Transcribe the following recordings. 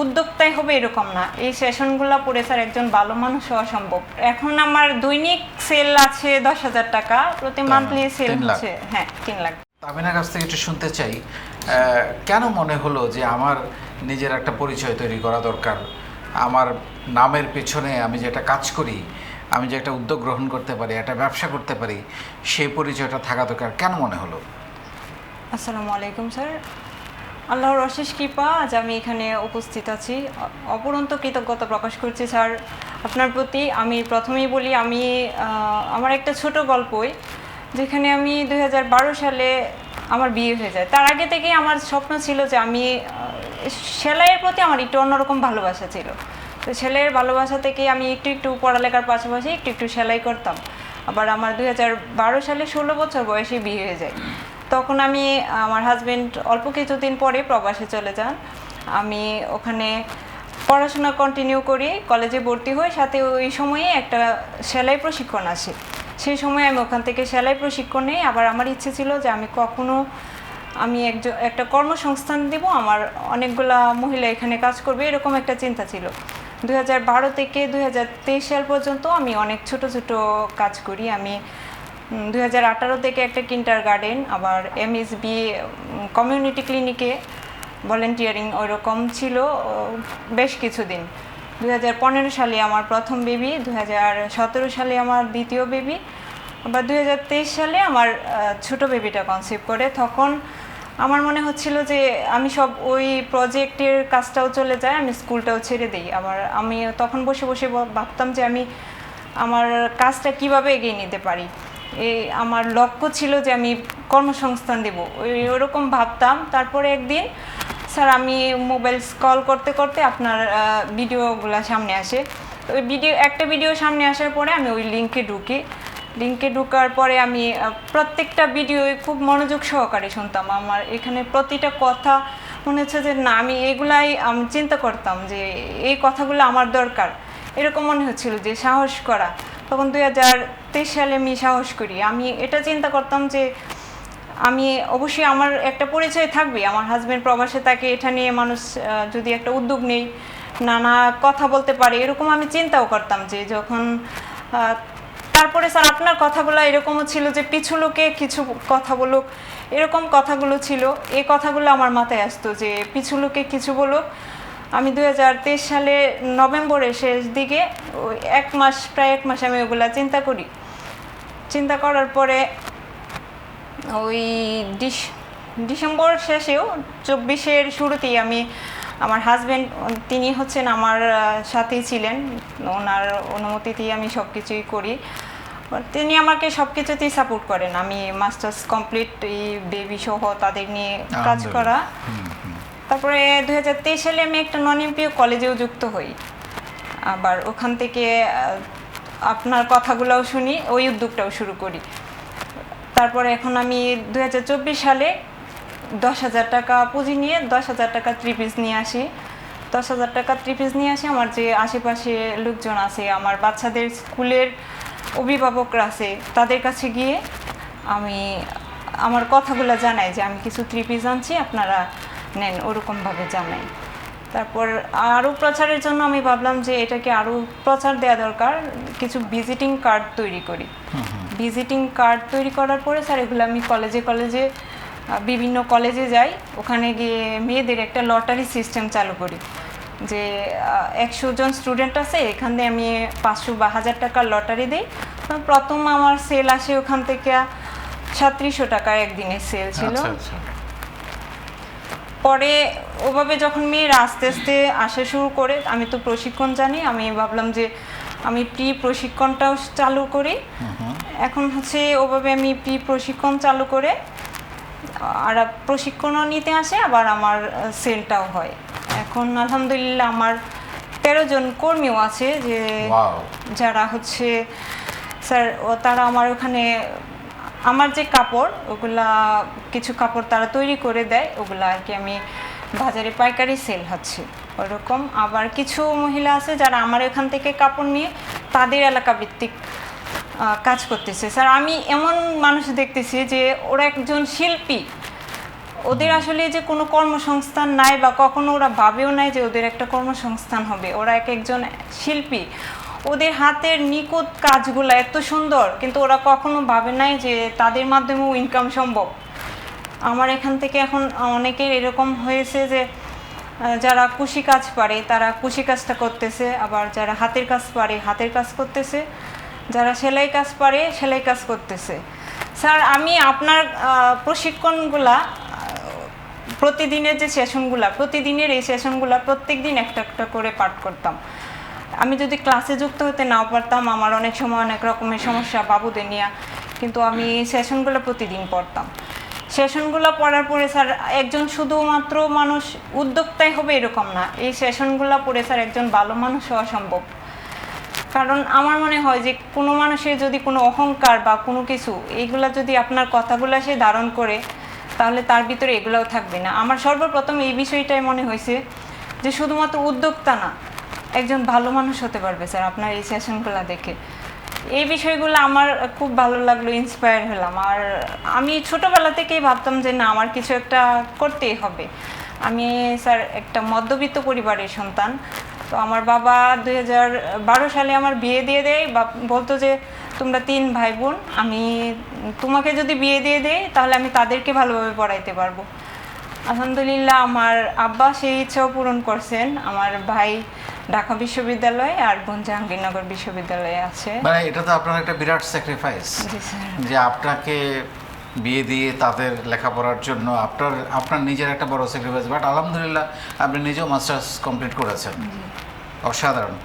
উদ্যোক্তাই হবে এরকম না। এই সেশনগুলো পড়ে স্যার একজন ভালো মানুষ হওয়া সম্ভব। এখন আমার দৈনিক সেল আছে দশ হাজার টাকা প্রতি মান্থলি সেল হচ্ছে। হ্যাঁ তিন লাখ। তামিনার কাছ থেকে একটু শুনতে চাই কেন মনে হলো যে আমার নিজের একটা পরিচয় তৈরি করা দরকার? আমার নামের পেছনে আমি যেটা কাজ করি আমি যে একটা উদ্যোগ গ্রহণ করতে পারি একটা ব্যবসা করতে পারি সেই পরিচয়টা থাকা দরকার। কেন মনে হলো? আসসালামু আলাইকুম স্যার। আল্লাহর অশেষ কৃপা, আজ আমি এখানে উপস্থিত আছি। অপরন্ত কৃতজ্ঞতা প্রকাশ করছি, স্যার। আপনার প্রতি আমি প্রথমেই বলি, আমি আমার একটা ছোট গল্পই, যেখানে আমি দু হাজার বারো সালে আমার বিয়ে হয়ে যায়। তার আগে থেকেই আমার স্বপ্ন ছিল যে আমি সেলাইয়ের প্রতি আমার একটু অন্যরকম ভালোবাসা ছিল। তো ছেলের ভালোবাসা থেকে আমি একটু একটু পড়ালেখার পাশাপাশি একটু একটু সেলাই করতাম। আবার আমার দুই হাজার বারো সালে ষোলো বছর বয়সে বিয়ে হয়ে যায়। তখন আমি, আমার হাজবেন্ড অল্প কিছুদিন পরে প্রবাসে চলে যান। আমি ওখানে পড়াশোনা কন্টিনিউ করি কলেজে ভর্তি হই, সাথে ওই সময়ে একটা সেলাই প্রশিক্ষণ আসে। সেই সময় আমি ওখান থেকে সেলাই প্রশিক্ষণ নেই আবার আমার ইচ্ছে ছিল যে আমি কখনো আমি একজন একটা কর্মসংস্থান দিব, আমার অনেকগুলা মহিলা এখানে কাজ করবে, এরকম একটা চিন্তা ছিল। বারো থেকে দু হাজার তেইশ সাল পর্যন্ত আমি অনেক ছোট ছোট কাজ করি, আমি দুই আঠারো থেকে একটা কিন্টার গার্ডেন আবার এম এমএসবি কমিউনিটি ক্লিনিকে ভলেন্টিয়ারিং ওইরকম ছিল বেশ কিছুদিন। দু হাজার পনেরো সালে আমার প্রথম বেবি দু হাজার সতেরো সালে আমার দ্বিতীয় বেবি আবার দু হাজার তেইশ সালে আমার ছোট বেবিটা কনসিভ করে। তখন আমার মনে হচ্ছিল যে আমি সব ওই প্রজেক্টের কাজটাও চলে যায়, আমি স্কুলটাও ছেড়ে দিই। আবার আমি তখন বসে বসে ভাবতাম যে আমি আমার কাজটা কীভাবে এগিয়ে নিতে পারি। আমার লক্ষ্য ছিল যে আমি কর্মসংস্থান দেব। ওরকম ভাবতাম। তারপরে একদিন, স্যার, আমি মোবাইল স্কল করতে করতে আপনার ভিডিওগুলো সামনে আসে। ওই ভিডিও, একটা ভিডিও সামনে আসার পরে আমি ওই লিঙ্কে ঢুকি। লিঙ্কে ঢুকার পরে আমি প্রত্যেকটা ভিডিও খুব মনোযোগ সহকারে শুনতাম। আমার এখানে প্রতিটা কথা মনে হচ্ছে যে, না, আমি এগুলাই, আমি চিন্তা করতাম যে, এই কথাগুলো আমার দরকার। এরকম মনে হচ্ছিল যে, সাহস করা। তখন দুই হাজার তেইশ সালে আমি সাহস করি। আমি এটা চিন্তা করতাম যে আমি অবশ্যই আমার একটা পরিচয় থাকবে, আমার হাজবেন্ড প্রবাসে তাকে এটা নিয়ে মানুষ যদি একটা উদ্যোগ নেই, নানা কথা বলতে পারে, এরকম আমি চিন্তাও করতাম যে যখন তারপরে স্যার আপনার কথাগুলো এরকমও ছিল যে পিছু লোকে কিছু কথা বলুক, এরকম কথাগুলো ছিল। এই কথাগুলো আমার মাথায় আসতো যে পিছু লোকে কিছু বলুক। আমি দু হাজার তেইশ সালে নভেম্বরের শেষ দিকে এক মাস, প্রায় এক মাস আমি ওগুলা চিন্তা করি। চিন্তা করার পরে ওই ডিস ডিসেম্বর শেষেও চব্বিশের শুরুতেই আমি আমার হাজব্যান্ড তিনি হচ্ছেন আমার সাথেই ছিলেন। ওনার অনুমতিতেই আমি সব কিছুই করি তিনি আমাকে সব কিছুতেই সাপোর্ট করেন। আমি মাস্টার্স কমপ্লিট এই বেবি সহ তাদের নিয়ে কাজ করা। তারপরে দু হাজার তেইশ সালে আমি একটা নন এমপিও কলেজেও যুক্ত হই। আবার ওখান থেকে আপনার কথাগুলোও শুনি, ওই উদ্যোগটাও শুরু করি। তারপরে এখন আমি দু হাজার চব্বিশ সালে দশ হাজার টাকা পুঁজি নিয়ে দশ হাজার টাকা থ্রি পিস নিয়ে আসি। দশ হাজার টাকা থ্রি পিস নিয়ে আসি, আমার যে আশেপাশে লোকজন আছে, আমার বাচ্চাদের স্কুলের অভিভাবকরা আছে, তাদের কাছে গিয়ে আমি আমার কথাগুলো জানাই যে আমি কিছু থ্রি পিস আনছি, আপনারা নেন, ওরকমভাবে জানাই। তারপর আরও প্রচারের জন্য আমি ভাবলাম যে এটাকে আরও প্রচার দেওয়া দরকার কিছু ভিজিটিং কার্ড তৈরি করি। ভিজিটিং কার্ড তৈরি করার পরে স্যার এগুলো আমি কলেজে কলেজে বিভিন্ন কলেজে যাই ওখানে গিয়ে মেয়েদের একটা লটারি সিস্টেম চালু করি। যে একশো জন স্টুডেন্ট আছে এখান দিয়ে আমি পাঁচশো বা হাজার টাকার লটারি দিই। প্রথম আমার সেল আসে ওখান থেকে সাত্রিশশো টাকার একদিনের সেল ছিল। আচ্ছা আচ্ছা। পরে ওভাবে যখন মেয়েরা আস্তে আস্তে আসা শুরু করে আমি তো প্রশিক্ষণ জানি আমি ভাবলাম যে আমি প্রি প্রশিক্ষণটাও চালু করি। এখন হচ্ছে ওভাবে আমি প্রি প্রশিক্ষণ চালু করে আর প্রশিক্ষণও নিতে আসে আবার আমার সেলটাও হয়। এখন আলহামদুলিল্লাহ আমার তেরো জন কর্মীও আছে যে যারা হচ্ছে স্যার ও তারা আমার ওখানে আমার যে কাপড়, ওগুলা কিছু কাপড় তারা তৈরি করে দেয়, ওগুলা আর কি আমি বাজারে পাইকারি সেল হচ্ছে। ওরকম আবার কিছু মহিলা আছে যারা আমার এখান থেকে কাপড় নিয়ে তাদের এলাকা ভিত্তিক কাজ করতেছে। স্যার, আমি এমন মানুষ দেখতেছি যে ওরা একজন শিল্পী। ওদের আসলে যে কোনো কর্মসংস্থান নাই বা কখনো ওরা ভাবেও নাই যে ওদের একটা কর্মসংস্থান হবে। ওরা এক একজন শিল্পী। ওদের হাতের নিখুঁত কাজগুলো এত সুন্দর, কিন্তু ওরা কখনো ভাবে নাই যে তাদের মাধ্যমেও ইনকাম সম্ভব। আমার এখান থেকে এখন অনেকের এরকম হয়েছে যে যারা কুশি কাজ পারে, তারা কুশি কাজটা করতেছে, আবার যারা হাতের কাজ পারে, হাতের কাজ করতেছে। যারা সেলাই কাজ পারে, সেলাই কাজ করতেছে। স্যার, আমি আপনার প্রশিক্ষণগুলা প্রতিদিনের যে সেশনগুলা প্রতিদিনের এই সেশনগুলা প্রত্যেক দিন একটা একটা করে পাঠ করতাম। আমি যদি ক্লাসে যুক্ত হতে নাও পারতাম, আমার অনেক সময় অনেক রকমের সমস্যা বাবুদের নিয়ে। কিন্তু আমি সেশনগুলো প্রতিদিন পড়তাম। সেশনগুলো পড়ার পরে স্যার, একজন শুধুমাত্র মানুষ উদ্যোক্তাই হবে এরকম না। এই সেশনগুলো পড়ে স্যার একজন ভালো মানুষ হওয়া সম্ভব। কারণ আমার মনে হয় যে, কোনো মানুষের যদি কোনো অহংকার বা কোনো কিছু, এইগুলা যদি আপনার কথাগুলো সে ধারণ করে, তাহলে তার ভিতরে এগুলোও থাকবে না। আমার সর্বপ্রথম এই বিষয়টাই মনে হয়েছে যে, শুধুমাত্র উদ্যোক্তা না একজন ভালো মানুষ হতে পারবে, স্যার, আপনার এই সেশনগুলো দেখে। এই বিষয়গুলো আমার খুব ভালো লাগল ইন্সপায়ার হলাম। আর আমি ছোটোবেলা থেকেই ভাবতাম যে, না, আমার কিছু একটা করতেই হবে। আমি, স্যার, একটা মধ্যবিত্ত পরিবারের সন্তান। তো আমার বাবা দুই সালে আমার বিয়ে দিয়ে দেয় বলতো যে, তোমরা তিন ভাই বোন আমি তোমাকে যদি বিয়ে দিয়ে দেই, তাহলে আমি তাদেরকে ভালোভাবে পড়াইতে পারব। আলহামদুলিল্লাহ, আমার আব্বা সেই ইচ্ছাও পূরণ করছেন। আমার ভাই ঢাকা বিশ্ববিদ্যালয় আর বোন জাহাঙ্গীরনগর বিশ্ববিদ্যালয়ে আছে। মানে এটা তো আপনার একটা বিরাট স্যাক্রিফাইস যে আপনাকে বিয়ে দিয়ে তাদের লেখাপড়ার জন্য আপনার আপনার নিজের একটা বড় স্যাক্রিফাইস বাট আলহামদুলিল্লাহ আপনি নিজেও মাস্টার্স কমপ্লিট করেছেন। অসাধারণ।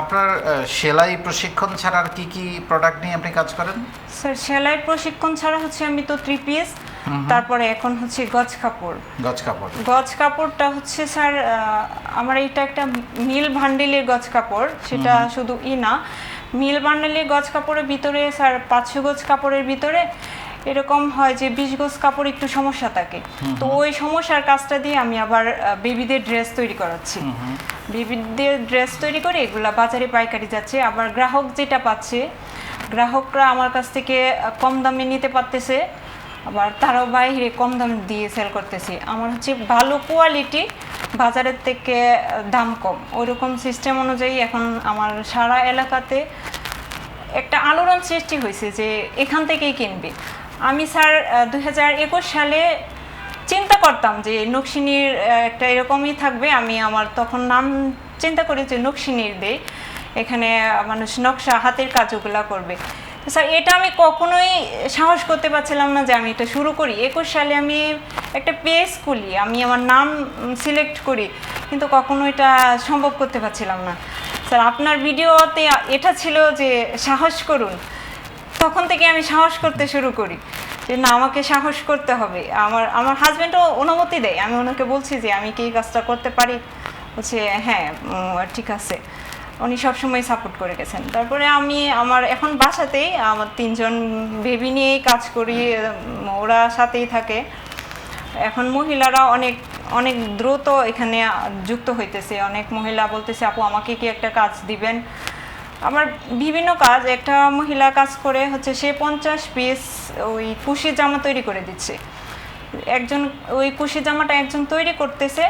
আপনার সেলাই প্রশিক্ষণ ছাড়া আর কি কি প্রোডাক্ট নিয়ে আপনি কাজ করেন? স্যার সেলাই প্রশিক্ষণ ছাড়া হচ্ছে আমি তো থ্রি পিস তারপরে এখন হচ্ছে গজ কাপড়। গজ কাপড়। গজ কাপড়টা হচ্ছে স্যার আমার এটা একটা মিল ভান্ডিলের গজ কাপড় সেটা শুধু ই না। মিল ভান্ডিলের গজ কাপড়ের ভিতরে স্যার পাঁচশো গজ কাপড়ের ভিতরে এরকম হয় যে বিশ গজ কাপড় একটু সমস্যা থাকে। তো ওই সমস্যার কাজটা দিয়ে আমি আবার বেবিদের ড্রেস তৈরি করাচ্ছি। বেবিদের ড্রেস তৈরি করে এগুলা বাজারে পাইকারি যাচ্ছে। আবার গ্রাহক যেটা পাচ্ছে গ্রাহকরা আমার কাছ থেকে কম দামে নিতে পারতেছে আবার তারাও বাইরে কম দাম দিয়ে সেল করতেছি। আমার হচ্ছে ভালো কোয়ালিটি বাজারের থেকে দাম কম। ওইরকম সিস্টেম অনুযায়ী এখন আমার সারা এলাকাতে একটা আলোড়ন সৃষ্টি হয়েছে যে এখান থেকেই কিনবে। আমি স্যার দু হাজার একুশ সালে চিন্তা করতাম যে নকশিনীর একটা এরকমই থাকবে। আমি আমার তখন নাম চিন্তা করি যে নকশিনীর দেই। এখানে মানুষ নকশা হাতের কাজগুলা করবে। স্যার, এটা আমি কখনোই সাহস করতে পারছিলাম না যে আমি এটা শুরু করি। একুশ সালে আমি একটা পেজ খুলি, আমি আমার নাম সিলেক্ট করি, কিন্তু কখনো এটা সম্ভব করতে পারছিলাম না। স্যার, আপনার ভিডিওতে এটা ছিল যে সাহস করুন। তখন থেকে আমি সাহস করতে শুরু করি যে না, আমাকে সাহস করতে হবে। আমার আমার হাজব্যান্ডও অনুমতি দেয়। আমি ওনাকে বলছি যে, আমি কি কাজটা করতে পারি? বলছে হ্যাঁ ঠিক আছে। উনি সবসময় সাপোর্ট করে গেছেন। তারপরে আমি আমার, এখন বাসাতেই আমার তিনজন বেবি নিয়েই কাজ করি ওরা সাথেই থাকে। এখন মহিলারা অনেক অনেক দ্রুত এখানে যুক্ত হইতেছে। অনেক মহিলা বলতেছে, আপু, আমাকে কি একটা কাজ দিবেন? আমার বিভিন্ন কাজ একটা মহিলা কাজ করে হচ্ছে সে পঞ্চাশ পিস ওই কুশি জামা তৈরি করে দিচ্ছে। একজন ওই কুশি জামাটা একজন তৈরি করতেছে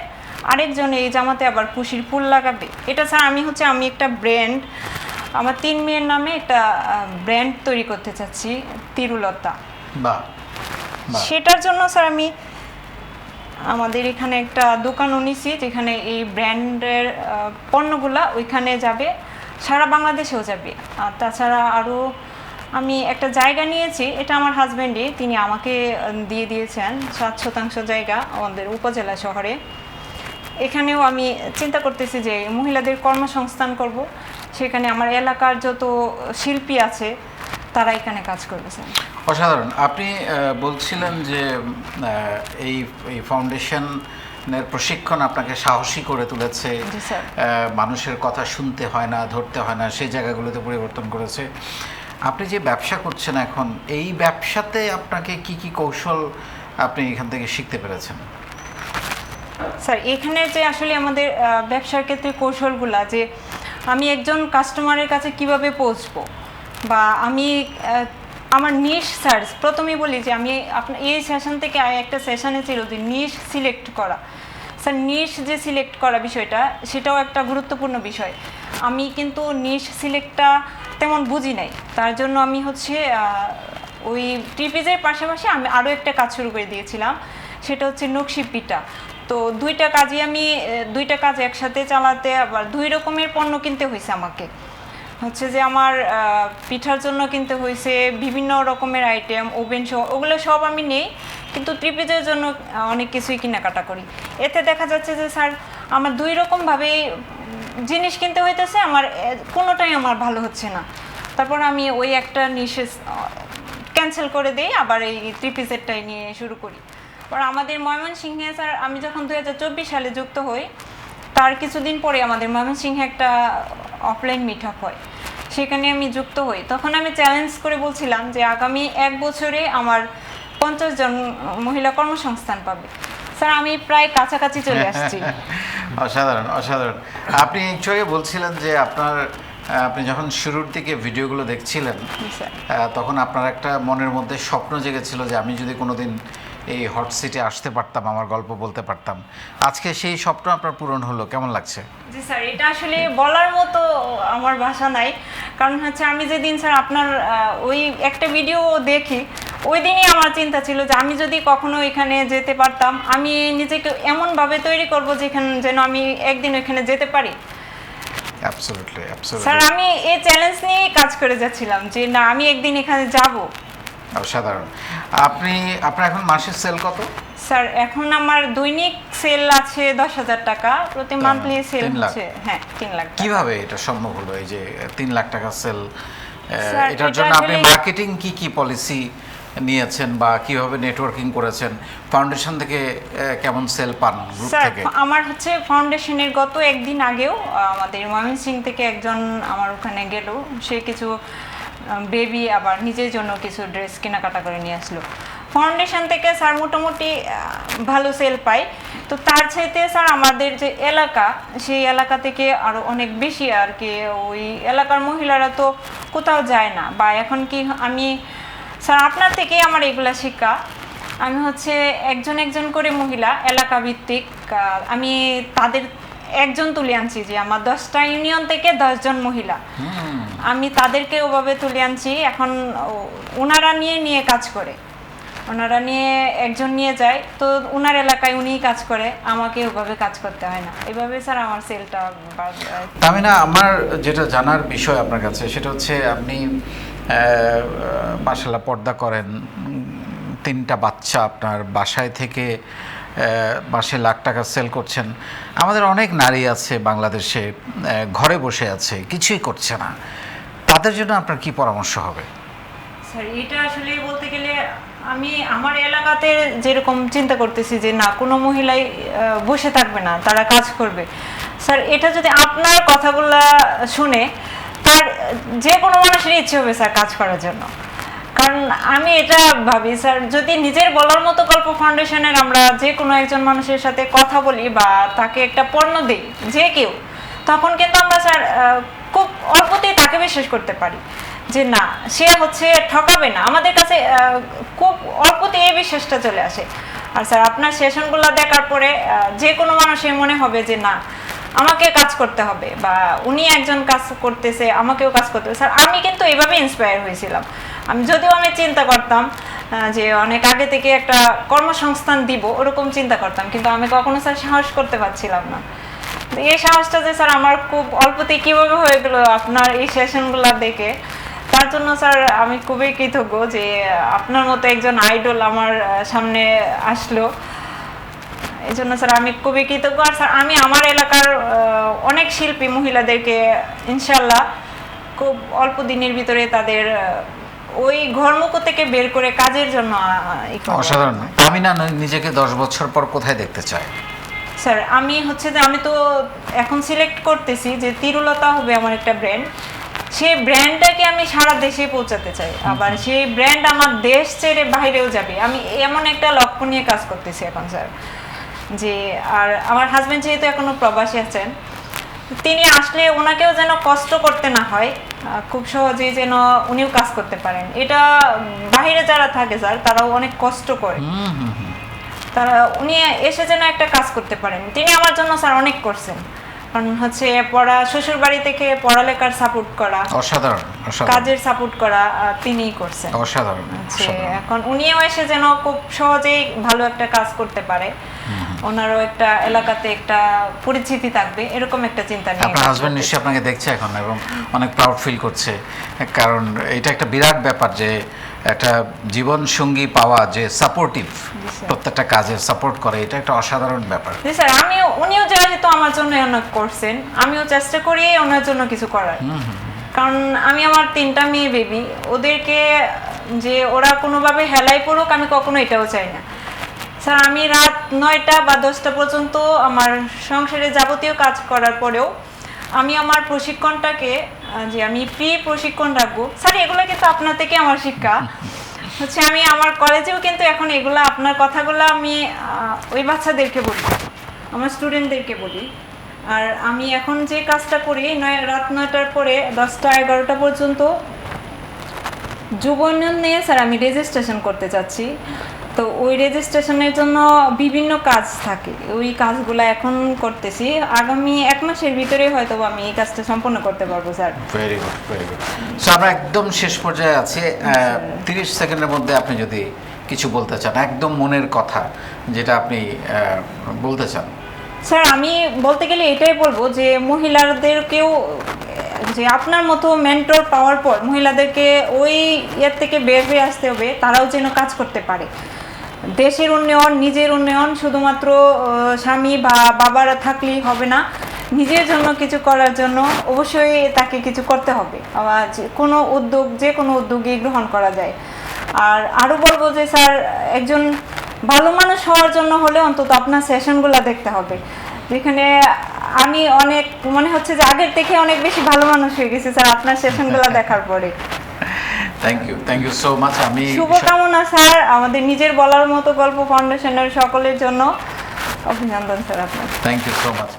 আরেকজন এই জামাতে আবার কুশির ফুল লাগাবে। এটা স্যার আমি হচ্ছে আমি একটা ব্র্যান্ড আমার তিন মেয়ের নামে একটা ব্র্যান্ড তৈরি করতে চাচ্ছি তিরুলতা। বা সেটার জন্য স্যার আমি আমাদের এখানে একটা দোকানও নিছি যেখানে এই ব্র্যান্ডের পণ্যগুলা ওইখানে যাবে। সারা বাংলাদেশেও যাবে। আর তাছাড়া আরও আমি একটা জায়গা নিয়েছি, এটা আমার হাজব্যান্ডই তিনি আমাকে দিয়ে দিয়েছেন সাত শতাংশ জায়গা আমাদের উপজেলা শহরে। এখানেও আমি চিন্তা করতেছি যে মহিলাদের কর্মসংস্থান করব। সেখানে আমার এলাকার যত শিল্পী আছে, তারা এখানে কাজ করবে অসাধারণ। আপনি বলছিলেন যে এই ফাউন্ডেশনের প্রশিক্ষণ আপনাকে সাহসী করে তুলেছে। মানুষের কথা শুনতে হয় না ধরতে হয় না সেই জায়গাগুলোতে পরিবর্তন করেছে। আপনি যে ব্যবসা করছেন এখন এই ব্যবসাতে আপনাকে কি কি কৌশল আপনি এখান থেকে শিখতে পেরেছেন? স্যার এখানে যে আসলে আমাদের ব্যবসার ক্ষেত্রে কৌশলগুলা যে আমি একজন কাস্টমারের কাছে কীভাবে পৌঁছবো বা আমি আমার নিশ সার্চ প্রথমেই বলি যে আমি আপনার এই সেশন থেকে একটা সেশনে ছিল যে নিশ সিলেক্ট করা। স্যার নিশ যে সিলেক্ট করা বিষয়টা, সেটাও একটা গুরুত্বপূর্ণ বিষয়। আমি কিন্তু নিশ সিলেক্টটা তেমন বুঝি নাই। তার জন্য আমি হচ্ছে ওই টিপিজের পাশাপাশি আমি আরও একটা কাজ শুরু করে দিয়েছিলাম। সেটা হচ্ছে নকশি পিঠা। তো দুইটা কাজই আমি দুইটা কাজ একসাথে চালাতে আবার দুই রকমের পণ্য কিনতে হয়েছে আমাকে। হচ্ছে যে আমার পিঠার জন্য কিনতে হয়েছে বিভিন্ন রকমের আইটেম ওভেন সহ, ওগুলো সব আমি নেই। কিন্তু ত্রিপিজের জন্য অনেক কিছুই কেনাকাটা করি। এতে দেখা যাচ্ছে যে স্যার, আমার দুই রকমভাবেই জিনিস কিনতে হইতেছে, আমার কোনোটাই আমার ভালো হচ্ছে না। তারপর আমি ওই একটা নিশেষ ক্যান্সেল করে দিই, আবার এই থ্রি পিসেরটাই নিয়ে শুরু করি। পর আমাদের ময়মনসিংহে স্যার, আমি যখন দু হাজার চব্বিশ সালে যুক্ত হই, তার কিছুদিন পরে আমাদের ময়মনসিংহে একটা অফলাইন মিট হয়। সেখানে আমি যুক্ত হই। তখন আমি চ্যালেঞ্জ করে বলছিলাম যে আগামী এক বছরে আমার পঞ্চাশ জন মহিলা কর্মসংস্থান পাবে। স্যার আমি প্রায় কাছাকাছি চলে আসছি। অসাধারণ অসাধারণ। আপনি আগে বলছিলেন যে আপনার আপনি যখন শুরুর দিকে ভিডিওগুলো দেখছিলেন তখন আপনার একটা মনের মধ্যে স্বপ্ন জেগেছিল যে আমি যদি কোনোদিন এই হট সিটে আসতে পারতাম আমার গল্প বলতে পারতাম। আজকে সেই স্বপ্ন আপনার পূরণ হলো কেমন লাগছে? জি স্যার এটা আসলে বলার মতো আমার ভাষা নাই। কারণ হচ্ছে আমি যেদিন স্যার আপনার ওই একটা ভিডিও দেখি ওই দিনই আমার চিন্তা ছিল যে আমি যদি কখনো এখানে যেতে পারতাম আমি নিজেকে এমনভাবে তৈরি করব যেখানে যেন আমি একদিন ওইখানে যেতে পারি। স্যার আমি এই চ্যালেঞ্জ নিয়েই কাজ করে যাচ্ছিলাম যে না আমি একদিন এখানে যাব। অসাধারণ আপনি আপনার এখন মাসের সেল কত? স্যার এখন আমার দৈনিক সেল আছে দশ হাজার টাকা প্রতি মান্থলি সেল হচ্ছে হ্যাঁ তিন লাখ। কীভাবে এটা সম্ভব হলো এই যে তিন লাখ টাকা সেল এটার জন্য আপনি মার্কেটিং কি কি পলিসি নিয়েছেন বা কীভাবে নেটওয়ার্কিং করেছেন? ফাউন্ডেশন থেকে কেমন সেল পান গ্রুপ স্যার থেকে? আমার হচ্ছে ফাউন্ডেশনের গত একদিন আগেও আমাদের ময়মনসিং থেকে একজন আমার ওখানে গেল সে কিছু বেবি আবার নিজের জন্য কিছু ড্রেস কেনাকাটা করে নিয়ে আসলো। ফাউন্ডেশন থেকে স্যার মোটামুটি ভালো সেল পাই তো তার চাইতে স্যার আমাদের যে এলাকা, সেই এলাকা থেকে আরও অনেক বেশি আর কি, ওই এলাকার মহিলারা তো কোথাও যায় না। বা এখন কি আমি, স্যার আপনার থেকেই আমার এগুলা শিক্ষা। আমি হচ্ছে একজন একজন করে মহিলা, এলাকা ভিত্তিক আমি তাদের একজন তুলে আনছি যে আমার দশটা ইউনিয়ন থেকে দশজন মহিলা। আমি তাদেরকে ওভাবে তুলে আনছি। এখন ওনারা নিয়ে নিয়ে কাজ করে। ওনারা নিয়ে একজন নিয়ে যায়। তো ওনার এলাকায় উনিই কাজ করে। আমাকে ওভাবে কাজ করতে হয় না। এভাবে স্যার আমার সেলটা আমি না আমার যেটা জানার বিষয় আপনার কাছে, সেটা হচ্ছে আপনি মাসাল্লাহ পর্দা করেন। তিনটা বাচ্চা আপনার বাসায় থেকে মাসে লাখ টাকা সেল করছেন। আমাদের অনেক নারী আছে বাংলাদেশে ঘরে বসে আছে, কিছুই করছে না। তাদের জন্য আপনার কি পরামর্শ হবে? স্যার, এটা আসলে বলতে গেলে আমি আমার এলাকাতে যেরকম চিন্তা করতেছি যে না, কোনো মহিলাই বসে থাকবে না, তারা কাজ করবে। স্যার, এটা যদি আপনার কথাগুলা শুনে তার যে কোনো মানুষেরই ইচ্ছে হবে স্যার কাজ করার জন্য। কারণ আমি এটা ভাবি, স্যার, যদি নিজের বলার মতো গল্প ফাউন্ডেশনের আমরা যে কোনো একজন মানুষের সাথে কথা বলি বা তাকে একটা পণ্য দিই, যে কেউ, তখন কিন্তু আমরা, স্যার খুব অল্পতেই তাকে বিশ্বাস করতে পারি। যে না, সে হচ্ছে ঠকাবে না। আমাদের কাছে খুব অল্পতে এই বিশ্বাসটা চলে আসে। আর স্যার, আপনার সেশনগুলো দেখার পরে যে কোনো মানুষের মনে হবে যে না, আমাকে কাজ করতে হবে বা উনি একজন কাজ করতেছে, আমাকেও কাজ করতে হবে। স্যার, আমি কিন্তু এইভাবে ইন্সপায়ার হয়েছিলাম। আমি যদিও আমি চিন্তা করতাম যে অনেক আগে থেকে একটা কর্মসংস্থান দিব, ওরকম চিন্তা করতাম। কিন্তু আমি কখনো স্যার সাহস করতে পারছিলাম না। এই সাহসটা যে স্যার আমার খুব হয়ে আপনার এই সেশনগুলো দেখে, তার জন্য স্যার আমি খুবই কৃতজ্ঞ যে আপনার মতো একজন আইডল আমার সামনে আসলো। এই জন্য স্যার আমি খুবই কৃতজ্ঞ। আর স্যার আমি আমার এলাকার অনেক শিল্পী মহিলাদেরকে ইনশাল্লাহ খুব অল্প দিনের ভিতরে তাদের ওই ঘরমুখ থেকে বের করে কাজের জন্য। অসাধারণ। তামিনা নিজেকে দশ বছর পর কোথায় দেখতে চায় স্যার আমি হচ্ছে যে আমি তো এখন সিলেক্ট করতেছি যে তিরুলতা হবে আমার একটা ব্র্যান্ড সেই ব্র্যান্ডটাকে আমি সারা দেশে পৌঁছাতে চাই। আবার সেই ব্র্যান্ড আমার দেশ ছেড়ে বাইরেও যাবে। আমি এমন একটা লক্ষ্য নিয়ে কাজ করতেছি এখন স্যার যে আর আমার হাজব্যান্ড যেহেতু এখনও প্রবাসী আছেন তিনি আসলে ওনাকেও যেন কষ্ট করতে না হয় খুব সহজেই যেন উনিও কাজ করতে পারেন। এটা বাইরে যারা থাকে স্যার তারাও অনেক কষ্ট করে। হুম হুম হুম। তারা উনি এসে যেন একটা কাজ করতে পারেন। তিনি আমার জন্য স্যার অনেক করছেন। কারণ হচ্ছে পড়া শ্বশুর বাড়ি থেকে পড়ালেখার সাপোর্ট করা অসাধারণ কাজের সাপোর্ট করা তিনিই করছেন। অসাধারণ এখন উনিও এসে যেন খুব সহজেই ভালো একটা কাজ করতে পারে। ওনারও একটা এলাকাতে একটা পরিচিতি থাকবে এরকম একটা চিন্তা নিয়ে আপনার করতেছে। নিশ্চয়ই আপনাকে দেখছে এখন এবং অনেক প্রাউড ফিল করছে। কারণ এটা একটা বিরাট ব্যাপার যে একটা জীবন সঙ্গী পাওয়া যে সাপোর্টিভ প্রত্যেকটা কাজে সাপোর্ট করে এটা একটা অসাধারণ ব্যাপার। জি স্যার আমিও উনিও যেহেতু আমার জন্য অনেক করছেন আমিও চেষ্টা করি ওনার জন্য কিছু করার। কারণ আমি আমার তিনটা মেয়ে বেবি ওদেরকে যে ওরা কোনোভাবে হেলাই পড়ুক আমি কখনো এটাও চাই না। স্যার আমি রাত নয়টা বা দশটা পর্যন্ত আমার সংসারে যাবতীয় কাজ করার পরেও আমি আমার প্রশিক্ষণটাকে যে আমি ফ্রি প্রশিক্ষণ রাখব। স্যার, এগুলো কিন্তু আপনার থেকে আমার শিক্ষা। হচ্ছে আমি আমার কলেজেও কিন্তু এখন এগুলো, আপনার কথাগুলো আমি ওই বাচ্চাদেরকে বলি, আমার স্টুডেন্টদেরকে বলি। আর আমি এখন যে কাজটা করি, নয়, রাত নয়টার পরে দশটা এগারোটা পর্যন্ত, যুব উন্নয়ন নিয়ে স্যার আমি রেজিস্ট্রেশন করতে চাচ্ছি। তো ওই রেজিস্ট্রেশনের জন্য বিভিন্ন কাজ থাকে। ওই কাজগুলো এখন করতেছি। আগামী এক মাসের ভিতরে হয়তো আমি এই কাজটা সম্পন্ন করতে পারব sir. Very good very good so আমরা একদম শেষ পর্যায়ে আছি। তিরিশ সেকেন্ডের মধ্যে আপনি যদি কিছু বলতে চান একদম মনের কথা যেটা আপনি বলতে চান। স্যার আমি বলতে গেলে এটাই বলব যে মহিলাদেরকেও যে আপনার মতো মেন্টর পাওয়ার পর মহিলাদেরকে ওই ইয়ের থেকে বের হয়ে আসতে হবে তারাও যেন কাজ করতে পারে। দেশের উন্নয়ন, নিজের উন্নয়ন শুধুমাত্র স্বামী বা বাবারা থাকলেই হবে না, নিজের জন্য কিছু করার জন্য অবশ্যই তাকে কিছু করতে হবে। কোনো উদ্যোগ, যে কোনো উদ্যোগই গ্রহণ করা যায়। আর আরও বলব যে, স্যার, একজন ভালো মানুষ হওয়ার জন্য হলে অন্তত আপনার সেশনগুলো দেখতে হবে। যেখানে আমি অনেক, মনে হচ্ছে যে আগের থেকে অনেক বেশি ভালো মানুষ হয়ে গেছি, স্যার, আপনার সেশনগুলো দেখার পরে। Thank you thank you so much আমি শুভকামনা স্যার। আমাদের নিজের বলার মতো গল্প ফাউন্ডেশনের সকলের জন্য অভিনন্দন স্যার আপনার থ্যাংক ইউ সো মাচ